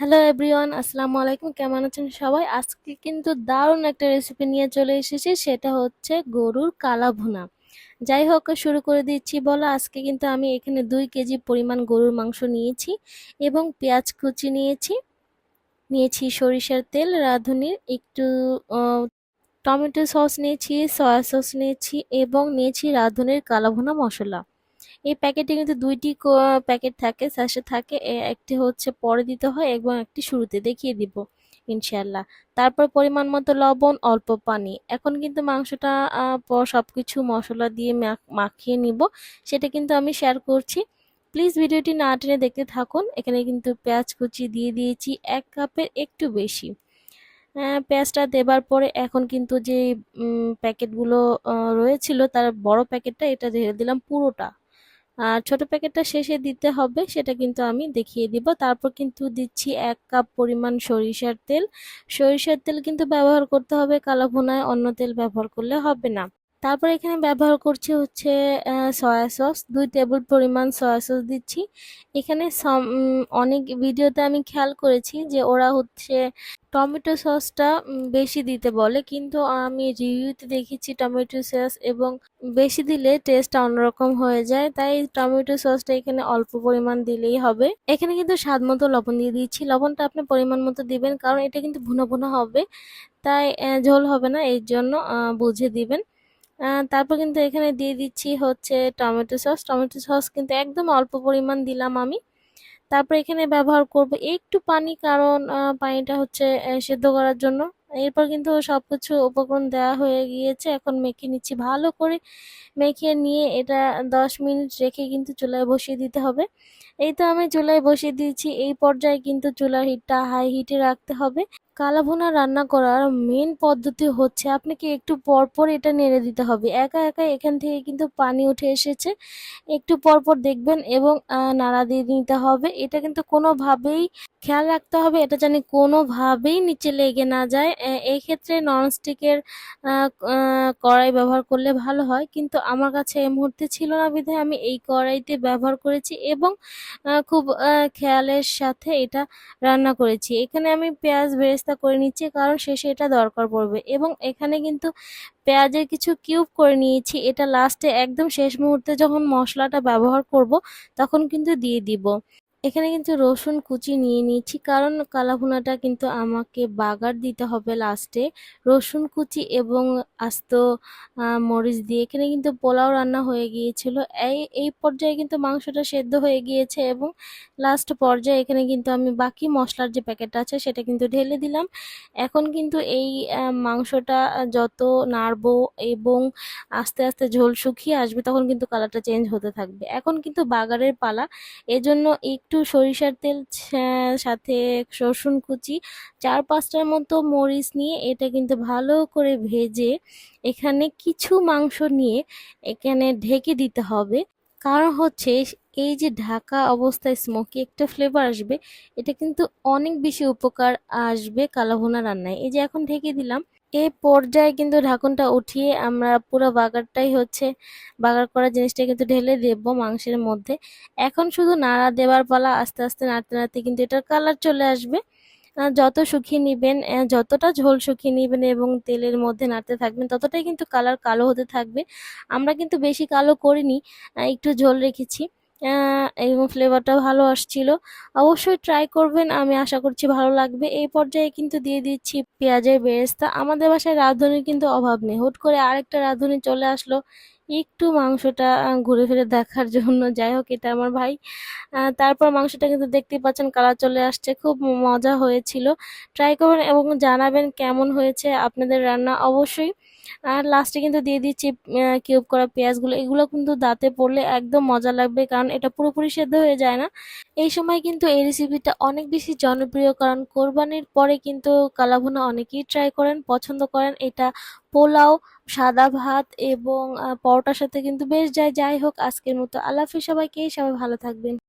Hello everyone আসসালামু আলাইকুম কেমন আছেন সবাই? আজকে কিন্তু দারুণ একটা রেসিপি নিয়ে চলে এসেছি। সেটা হচ্ছে গরুর কালা ভুনা যাই হোক, শুরু করে দিচ্ছি। বলো, আজকে কিন্তু আমি এখানে দুই কেজি পরিমাণ গরুর মাংস নিয়েছি এবং পেঁয়াজ কুচি নিয়েছি। নিয়েছি সরিষার তেল, রাঁধুনির একটু টমেটো সস নিয়েছি, সয়া সস নিয়েছি এবং নিয়েছি রাঁধুনির কালা ভুনা মশলা। এই প্যাকেটে কিন্তু দুইটি প্যাকেট থাকে স্যাশে থাকে একটি হচ্ছে পরে দিতে হয় এবং একটি শুরুতে দেখিয়ে দিব ইনশাল্লাহ তারপর পরিমাণ মতো লবণ অল্প পানি। এখন কিন্তু মাংসটা আহ, প- সবকিছু মশলা দিয়ে মাখ- মাখিয়ে নিব। সেটা কিন্তু আমি শেয়ার করছি। প্লিজ ভিডিওটি না টেনে দেখতে থাকুন। এখানে কিন্তু পেঁয়াজ কুচি দিয়ে দিয়েছি এক কাপের একটু বেশি। পেঁয়াজটা দেবার পরে এখন কিন্তু যে প্যাকেটগুলো রয়েছিল তার বড় প্যাকেটটা এটা ঢেলে দিলাম পুরোটা। ছোট প্যাকেটটা শেষে দিতে হবে, সেটা কিন্তু আমি দেখিয়ে দিব। তারপর কিন্তু দিচ্ছি এক কাপ পরিমাণ সরিষার তেল। সরিষার তেল কিন্তু ব্যবহার করতে হবে, কালো ভুনায় অন্য তেল ব্যবহার করলে হবে না। তারপর এখানে ব্যবহার করছি হচ্ছে সয়া সস দুই টেবিল পরিমাণ সয়া সস দিচ্ছি। এখানে অনেক ভিডিওতে আমি খেয়াল করেছি যে ওরা হচ্ছে টমেটো সসটা বেশি দিতে বলে। কিন্তু আমি রিভিউতে দেখেছি টমেটো সস এবং বেশি দিলে টেস্টটা অন্যরকম হয়ে যায়। তাই টমেটো সসটা এখানে অল্প পরিমাণ দিলেই হবে। এখানে কিন্তু স্বাদ মতো লবণ দিয়ে দিচ্ছি। লবণটা আপনি পরিমাণ মতো দিবেন, কারণ এটা কিন্তু ভুনো ভুনা হবে। তাই ঝোল হবে না, এর জন্য বুঝে দিবেন। তারপর কিন্তু এখানে দিয়ে দিচ্ছি হচ্ছে টমেটো সস। টমেটো সস কিন্তু একদম অল্প পরিমাণ দিলাম আমি। তারপর এখানে ব্যবহার করব একটু পানি, কারণ পানিটা হচ্ছে সেদ্ধ করার জন্য। এরপর কিন্তু সব কিছু উপকরণ দেওয়া হয়ে গিয়েছে। এখন মেখে নিচ্ছি ভালো করে। মেখে নিয়ে এটা দশ মিনিট রেখে কিন্তু চুলায় বসিয়ে দিতে হবে। এই তো আমি চুলায় বসিয়ে দিয়েছি। এই পর্যায়ে কিন্তু চুলার হিটটা হাই হিটে রাখতে হবে। কালা ভুনা রান্না করার মেন পদ্ধতি হচ্ছে আপনাকে একটু পর পর এটা নেড়ে দিতে হবে। একা একা এখান থেকে কিন্তু পানি উঠে এসেছে। একটু পর পর দেখবেন এবং নাড়া দিয়ে নিতে হবে। এটা কিন্তু কোনোভাবেই খেয়াল রাখতে হবে। এটা জানি কোনোভাবেই নিচে লেগে না যায়। আহ, এই ক্ষেত্রে ননস্টিকের কড়াই ব্যবহার করলে ভালো হয়। কিন্তু আমার কাছে এই মুহূর্তে ছিল না বিধায় আমি এই কড়াইতে ব্যবহার করেছি এবং খুব খেয়ালের সাথে এটা রান্না করেছি। এখানে আমি পেঁয়াজ বেরেস্তা করে নিচ্ছি, কারণ শেষে এটা দরকার পড়বে। এবং এখানে কিন্তু পেঁয়াজের কিছু কিউব করে নিয়েছি, এটা লাস্টে একদম শেষ মুহূর্তে যখন মশলাটা ব্যবহার করব, তখন কিন্তু দিয়ে দিব। এখানে কিন্তু রসুন কুচি নিয়ে নিয়েছি। কারণ কালাভুনাটা কিন্তু আমাকে বাগার দিতে হবে লাস্টে রসুন কুচি এবং আস্ত মরিচ দিয়ে। এখানে কিন্তু পোলাও রান্না হয়ে গিয়েছিল। এই এই পর্যায়ে কিন্তু মাংসটা সেদ্ধ হয়ে গিয়েছে এবং লাস্ট পর্যায়ে এখানে কিন্তু আমি বাকি মশলার যে প্যাকেটটা আছে সেটা কিন্তু ঢেলে দিলাম। এখন কিন্তু এই মাংসটা যত নাড়বো এবং আস্তে আস্তে ঝোল শুকিয়ে আসবে তখন কিন্তু কালারটা চেঞ্জ হতে থাকবে। এখন কিন্তু বাগারের পালা। এজন্য একটু সরিষার তেল সাথে রসুন কুচি, চার পাঁচটার মতো মরিচ নিয়ে এটা কিন্তু ভালো করে ভেজে এখানে কিছু মাংস নিয়ে এখানে ঢেকে দিতে হবে। কারণ হচ্ছে এই যে ঢাকা অবস্থায় স্মোকি একটা ফ্লেভার আসবে, এটা কিন্তু অনেক বেশি উপকার আসবে কালাভুনা রান্নায়। এই যে এখন ঢেকে দিলাম এই পর্যায়ে কিন্তু ঢাকনটা উঠিয়ে আমরা পুরো বাগারটাই হচ্ছে, বাগার করা জিনিসটা কিন্তু ঢেলে দেব মাংসের মধ্যে। এখন শুধু নাড়া দেওয়ার পালা আস্তে আস্তে নাড়তে নাড়তে কিন্তু এটার কালার চলে আসবে। যত শুকিয়ে নিবেন যতটা ঝোল শুকিয়ে নিবেন এবং তেলের মধ্যে নাড়তে থাকবেন, ততটাই কিন্তু কালার কালো হতে থাকবে। আমরা কিন্তু বেশি কালো করিনি একটু ঝোল রেখেছি। এবং ফ্লেভারটা ভালো আসছিল। অবশ্যই ট্রাই করবেন, আমি আশা করছি ভালো লাগবে। এই পর্যায়ে কিন্তু দিয়ে দিচ্ছি পেঁয়াজের বেরেস্তা। আমাদের বাসায় রাঁধুনির কিন্তু অভাব নেই। হুট করে আরেকটা রাঁধুনি চলে আসলো, একটু মাংসটা ঘুরে ফিরে দেখার জন্য। যাই হোক, এটা আমার ভাই। তারপর মাংসটা কিন্তু দেখতেই পাচ্ছেন কালার চলে আসছে। খুব মজা হয়েছিল। ট্রাই করবেন এবং জানাবেন কেমন হয়েছে আপনাদের রান্না। অবশ্যই আর লাস্টে কিন্তু দিয়ে দিচ্ছি কিউব করা পেঁয়াজগুলো। এগুলো কিন্তু দাঁতে পড়লে একদম মজা লাগবে, কারণ এটা পুরোপুরি সেদ্ধ হয়ে যায় না। এই সময় কিন্তু এই রেসিপিটা অনেক বেশি জনপ্রিয়, কারণ কোরবানির পরে কিন্তু কালাভুনা অনেকেই ট্রাই করেন, পছন্দ করেন। এটা পোলাও, সাদা ভাত এবং পরোটার সাথে কিন্তু বেশ যায়। যাই হোক, আজকের মতো আল্লাহ সবাইকে, সবাই ভালো থাকবেন।